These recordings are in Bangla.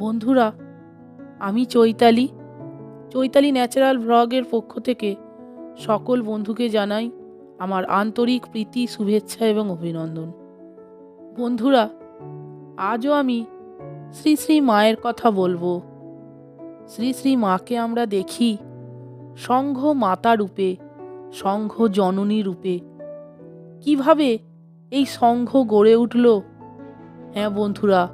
বন্ধুরা, আমি চৈতালি। চৈতালি ন্যাচারাল ভ্লগের পক্ষ থেকে সকল বন্ধুকে জানাই আমার আন্তরিক প্রীতি, শুভেচ্ছা এবং অভিনন্দন। বন্ধুরা, আজও আমি শ্রী শ্রী মায়ের কথা বলব। শ্রী শ্রী মাকে আমরা দেখি সংঘ মাতা রূপে, সংঘ জননী রূপে। কীভাবে এই সংঘ গড়ে উঠল? হ্যাঁ বন্ধুরা,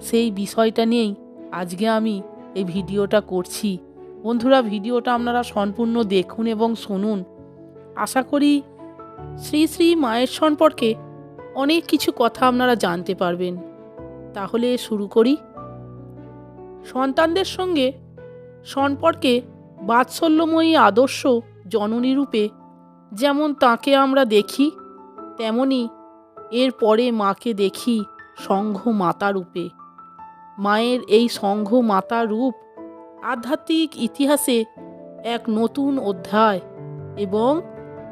সেই বিষয়টা নিয়েই আজকে আমি এই ভিডিওটা করছি। বন্ধুরা, ভিডিওটা আপনারা সম্পূর্ণ দেখুন এবং শুনুন। আশা করি শ্রী শ্রী মায়ের সম্পর্কে অনেক কিছু কথা আপনারা জানতে পারবেন। তাহলে শুরু করি। সন্তানদের সঙ্গে সম্পর্কে বাৎসল্যময়ী আদর্শ জননী রূপে যেমন তাকে আমরা দেখি, তেমনি এর পরে মাকে দেখি সংঘ মাতা রূপে। মায়ের এই সংঘ মাতা রূপ আধ্যাত্মিক ইতিহাসে এক নতুন অধ্যায় এবং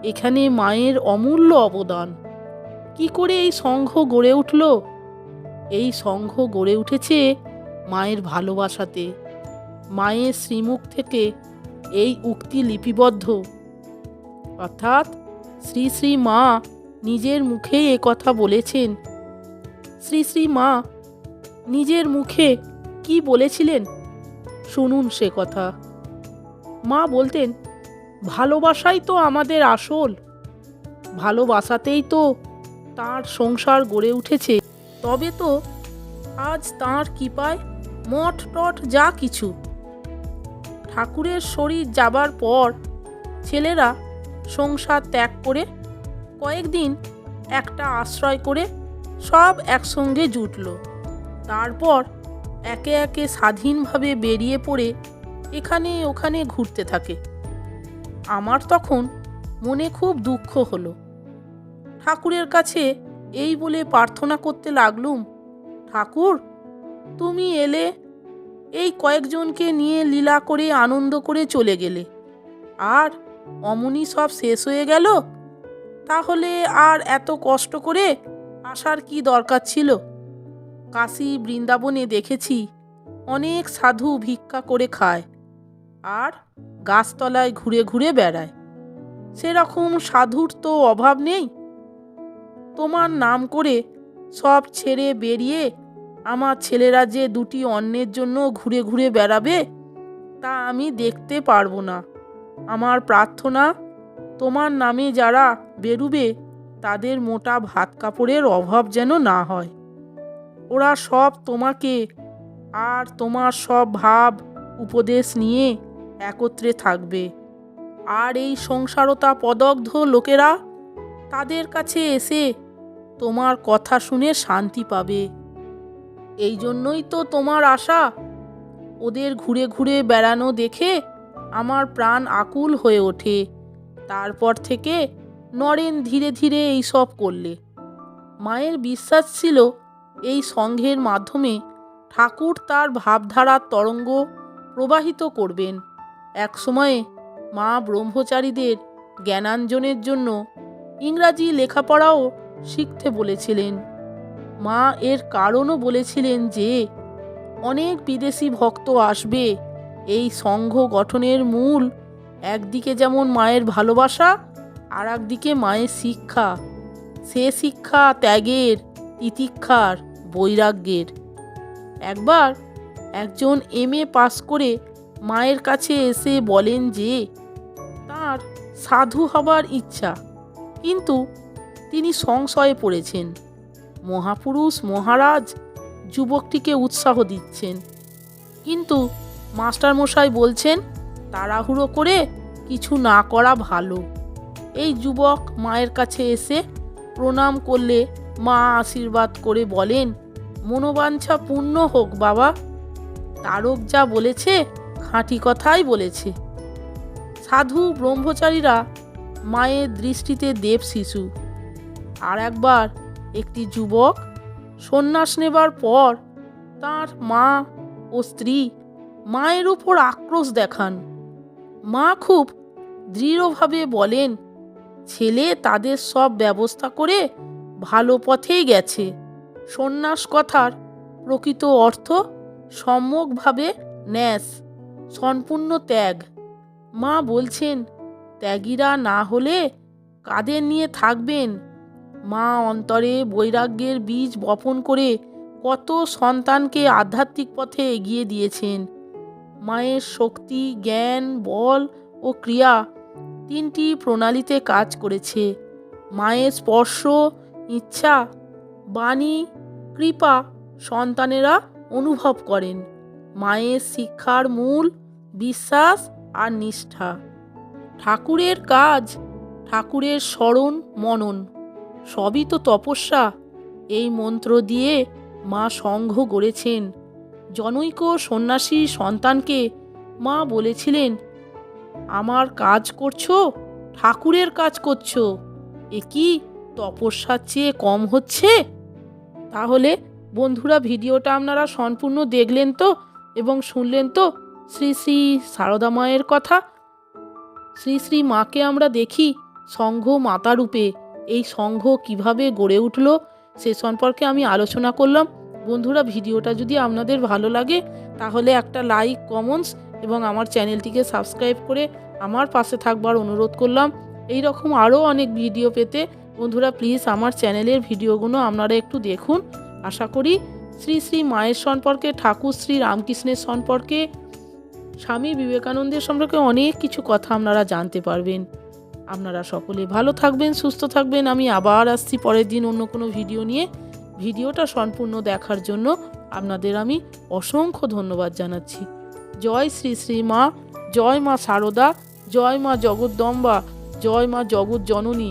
এখানে মায়ের অমূল্য অবদান। কি করে এই সংঘ গড়ে উঠল? এই সংঘ গড়ে উঠেছে মায়ের ভালোবাসাতে। মায়ের শ্রীমুখ থেকে এই উক্তি লিপিবদ্ধ। অর্থাৎ শ্রী শ্রী মা নিজের মুখেই কথা বলেছেন। শ্রী শ্রী মা নিজের মুখে কি বলেছিলেন? শুনুন সে কথা। মা বলতেন, ভালোবাসাই তো আমাদের আসল। ভালোবাসাতেই তো তার সংসার গড়ে উঠেছে। তবে তো আজ তাঁর কৃপায় মঠ টট যা কিছু। ঠাকুরের শরীর যাবার পর ছেলেরা সংসার ত্যাগ করে কয়েকদিন একটা আশ্রয় করে সব একসঙ্গে জুটল। তারপর একে একে স্বাধীনভাবে বেরিয়ে পড়ে এখানে ওখানে ঘুরতে থাকে। আমার তখন মনে খুব দুঃখ হলো। ঠাকুরের কাছে এই বলে প্রার্থনা করতে লাগলুম, ঠাকুর, তুমি এলে, এই কয়েকজনকে নিয়ে লীলা করে আনন্দ করে চলে গেলে। আর অমনি সব শেষ হয়ে গেল? তাহলে আর এত কষ্ট করে আসার কি দরকার ছিল? কাশী বৃন্দাবনে দেখেছি, অনেক সাধু ভিক্ষা করে খায় আর গাছতলায় ঘুরে ঘুরে বেড়ায়। সেরকম সাধুর তো অভাব নেই। তোমার নাম করে সব ছেড়ে বেরিয়ে আমার ছেলেরা যে দুটি অন্যের জন্য ঘুরে ঘুরে বেড়াবে, তা আমি দেখতে পারব না। আমার প্রার্থনা, তোমার নামে যারা বেরুবে, তাদের মোটা ভাত কাপড়ের অভাব যেন না হয়। ওরা সব তোমাকে আর তোমার সব ভাব উপদেশ নিয়ে একত্রে থাকবে। আর এই সংসারতা পদগ্ধ লোকেরা তাদের কাছে এসে তোমার কথা শুনে শান্তি পাবে। এই জন্যই তো তোমার আশা, ওদের ঘুরে ঘুরে বেড়ানো দেখে আমার প্রাণ আকুল হয়ে ওঠে। তারপর থেকে নরেন ধীরে ধীরে এই সব করলে। মায়ের বিশ্বাস ছিল এই সংঘের মাধ্যমে ঠাকুর তার ভাবধারার তরঙ্গ প্রবাহিত করবেন। এক সময়ে মা ব্রহ্মচারীদের জ্ঞানাঞ্জনের জন্য ইংরাজি লেখাপড়াও শিখতে বলেছিলেন। মা এর কারণও বলেছিলেন যে, অনেক বিদেশি ভক্ত আসবে, এই সংঘ গঠনের মূল একদিকে যেমন মায়ের ভালোবাসা আর একদিকে মায়ের শিক্ষা। সে শিক্ষা ত্যাগের, তিতিক্ষার বৈরাগ্যের। একবার একজন এম এ পাস করে মায়ের কাছে এসে বলেন যে, তার সাধু হবার ইচ্ছা। কিন্তু তিনি সংশয়ে পড়েছেন। মহাপুরুষ, মহারাজ যুবকটিকে উৎসাহ দিচ্ছেন। কিন্তু মাস্টারমশাই বলছেন, তাড়াহুড়ো করে কিছু না করা ভালো। এই যুবক মায়ের কাছে এসে প্রণাম করলে মা আশীর্বাদ করে বলেন মনোবাঞ্ছা পূর্ণ হোক, বাবা। তারক যা বলেছে, খাঁটি কথাই বলেছে। সাধু ব্রহ্মচারীরা মায়ের দৃষ্টিতে দেব শিশু। আর একবার একটি যুবক সন্ন্যাস নেবার পর তার মা ও স্ত্রী মায়ের উপর আক্রোশ দেখান। মা খুব দৃঢ়ভাবে বলেন, ছেলে তাদের সব ব্যবস্থা করে ভালো পথেই গেছে। সন্ন্যাস কথার প্রকৃত অর্থ সম্যকভাবে ন্যাস, সম্পূর্ণ ত্যাগ। মা বলছেন, ত্যাগীরা না হলে কাদের নিয়ে থাকবেন? মা অন্তরে বৈরাগ্যের বীজ বপন করে কত সন্তানকে আধ্যাত্মিক পথে এগিয়ে দিয়েছেন। মায়ের শক্তি, জ্ঞান, বল ও ক্রিয়া তিনটি প্রণালীতে কাজ করেছে। মায়ের স্পর্শ, ইচ্ছা বাণী, কৃপা সন্তানেরা অনুভব করেন। মায়ের শিক্ষার মূল বিশ্বাস আর নিষ্ঠা। ঠাকুরের কাজ, ঠাকুরের স্মরণ, মনন, সবই তো তপস্যা। এই মন্ত্র দিয়ে মা সংঘ গড়েছেন। জনৈক সন্ন্যাসী সন্তানকে মা বলেছিলেন, আমার কাজ করছ, ঠাকুরের কাজ করছ। এ কি, তপস্যার চেয়ে কম হচ্ছে? তাহলে বন্ধুরা ভিডিওটা আপনারা সম্পূর্ণ দেখলেন তো এবং শুনলেন তো শ্রী শ্রী সারদা মায়ের কথা? শ্রী শ্রী মাকে আমরা দেখি সংঘ মাতারূপে এই সংঘ কীভাবে গড়ে উঠল সে সম্পর্কে আমি আলোচনা করলাম। বন্ধুরা, ভিডিওটা যদি আপনাদের ভালো লাগে, তাহলে একটা লাইক, কমেন্টস এবং আমার চ্যানেলটিকে সাবস্ক্রাইব করে আমার পাশে থাকবার অনুরোধ করলাম। এই রকম আরও অনেক ভিডিও পেতে বন্ধুরা প্লিজ আমার চ্যানেলের ভিডিওগুলো আপনারা একটু দেখুন। আশা করি শ্রী শ্রী মায়ের সম্পর্কে, ঠাকুর শ্রী রামকৃষ্ণের সম্পর্কে, স্বামী বিবেকানন্দের সম্পর্কে অনেক কিছু কথা আপনারা জানতে পারবেন। আপনারা সকলে ভালো থাকবেন, সুস্থ থাকবেন। আমি আবার আসছি পরের দিন অন্য কোনো ভিডিও নিয়ে। ভিডিওটা সম্পূর্ণ দেখার জন্য আপনাদের আমি অসংখ্য ধন্যবাদ জানাচ্ছি। জয় শ্রী শ্রী মা, জয় মা সারদা, জয় মা জগদ্দম্বা, জয় মা জগৎ জননী